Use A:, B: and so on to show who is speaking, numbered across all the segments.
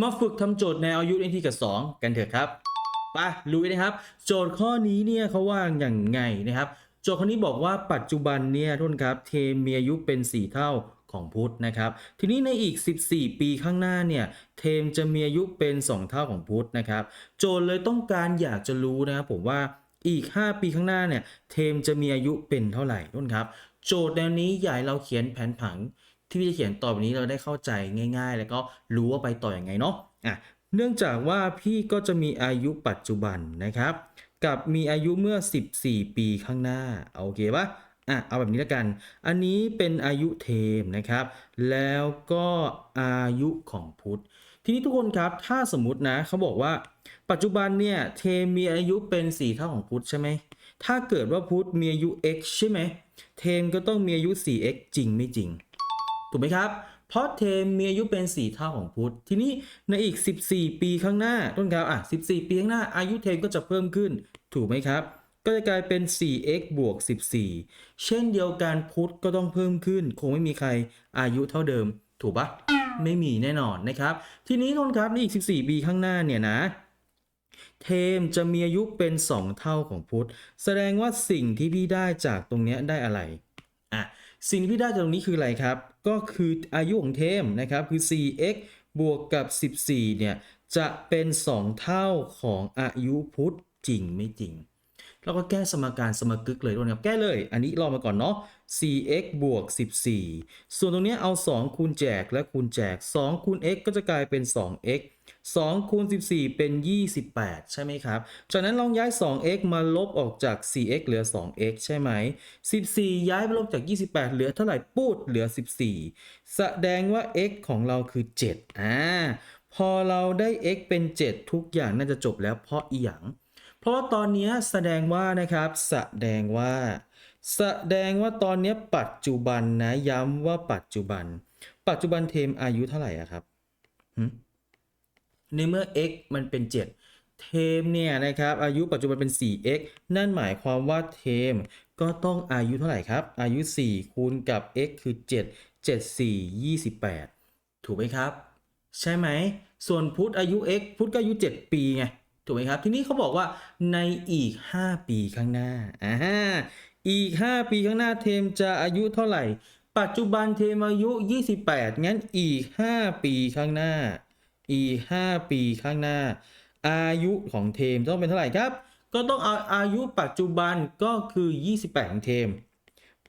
A: มาฝึกทำโจทย์แนอายุในที่กับ 2 กันเถอะครับไปลุยนะครับ โจทย์ข้อนี้เนี่ยเขาว่าอย่างไงนะครับ โจทย์ข้อนี้บอกว่าปัจจุบันเนี่ยทุนครับเทมีอายุเป็น 4 เท่าของพุทธนะครับ ทีนี้ในอีก 14 ปีข้างหน้าเนี่ยเทมจะมีอายุเป็น 2 เท่าของพุทธนะครับ โจทย์เลยต้องการอยากจะรู้นะครับผมว่าอีก 5 ปีข้างหน้าเนี่ยเทมจะมีอายุเป็นเท่าไหร่ทุนครับ โจทย์แนวนี้ให้เราเขียนแผนผัง ที่พี่จะเขียนต่อไปนี้เราได้เข้าใจง่าย ๆ แล้วก็รู้ว่าไปต่ออยังไงเนาะอะเนื่องจากว่าพี่ก็จะมีอายุปัจจุบันนะครับ กับมีอายุเมื่อ 14 ปีข้างหน้าโอเคปะอะเอาแบบนี้แล้วกัน อันนี้เป็นอายุเทมนะครับ แล้วก็อายุของพุทธ ทีนี้ทุกคนครับ ถ้าสมมตินะเขาบอกว่า ปัจจุบันเนี่ยเทมมีอายุเป็น4เท่าของพุทธใช่ไหม ถ้าเกิดว่าพุทธมีอายุ x ใช่ไหม เทมก็ต้องมีอายุ 4x จริงไม่จริง ถูกไหมครับ เพราะเทมมีอายุเป็น 4 เท่าของพุทธ ทีนี้ในอีก 14 ปีข้างหน้าต้นครับอะ 14 ปีข้างหน้า อายุเทมก็จะเพิ่มขึ้น ถูกไหมครับ ก็จะกลายเป็น 4x บวก 14 เช่นเดียวกันพุทธก็ต้องเพิ่มขึ้น คงไม่มีใครอายุเท่าเดิม ถูกปะไม่มีแน่นอนนะครับ ทีนี้ต้นครับในอีก 14 ปีข้างหน้าเนี่ยนะเทมจะมีอายุเป็น 2 เท่าของพุทธ แสดงว่าสิ่งที่พี่ได้จากตรงเนี้ยได้อะไร สิ่งที่ได้จากตรงนี้คืออะไรครับ ก็คืออายุของเทมนะครับคือ 4x บวกกับ 14 เนี่ย จะเป็น 2 เท่าของอายุพุทธจริงไม่จริง แล้วก็แก้สมการสมกึกเลยด้วยนะครับ แก้เลย อันนี้ลองมาก่อนเนาะ 4x บวก 14 ส่วนตรงเนี้ยเอา 2 คูณแจกและคูณแจก 2 คูณ x ก็จะกลายเป็น 2x 2คูณ14 เป็น 28 ใช่ไหมครับ จากนั้นลองย้าย 2x มาลบออกจาก 4x เหลือ 2x ใช่ไหม 14 ย้ายไปลบจาก 28 เหลือเท่าไหร่ปูดเหลือ 14 แสดงว่า x ของเราคือ 7 อ่า พอเราได้ x เป็น 7 ทุกอย่างน่าจะจบแล้วเพราะอีหยัง ราะว่าตอนนี้แสดงว่านะครับแสดงว่า แสดงว่าตอนนี้ปัจจุบันนะย้ำว่าปัจจุบัน ปัจจุบันเทมอายุเท่าไหร่อะครับในเมื่อ x มันเป็น 7 เทมเนี่ยนะครับอายุปัจจุบันเป็น 4x นั่นหมายความว่าเทมก็ต้องอายุเท่าไหร่ครับ อายุ 4 คูณกับ x คือ 7 7 4 28 ถูกไหมครับ ใช่ไหม ส่วนพุทธอายุ x พุทธก็อายุ 7 ปีไง ถูกไหมครับ ทีนี้เขาบอกว่าในอีก 5 ปีข้างหน้าอ่าอีก 5 ปีข้างหน้าเทมจะอายุเท่าไหร่ ปัจจุบันเทมอายุ 28 งั้นอีก 5 ปีข้างหน้า อีก 5 ปีข้างหน้า อายุของเทมต้องเป็นเท่าไหร่ครับ ก็ต้องเอาอายุปัจจุบันก็คือ 28 ของเทม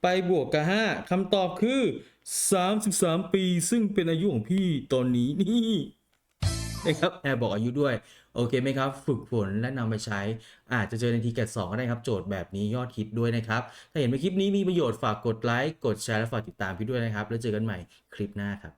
A: ไปบวกกับ 5คำตอบคือ 33 ปี ซึ่งเป็นอายุของพี่ตอนนี้นี่ นะครับแอบบอกอายุด้วย โอเคไหมครับ ฝึกฝนและนำไปใช้ อาจจะเจอในทีแกสองก็ได้ครับ โจทย์แบบนี้ยอดฮิตด้วยนะครับ ถ้าเห็นว่าคลิปนี้มีประโยชน์ฝากกดไลค์ กดแชร์และฝากติดตามพี่ด้วยนะครับ แล้วเจอกันใหม่คลิปหน้าครับ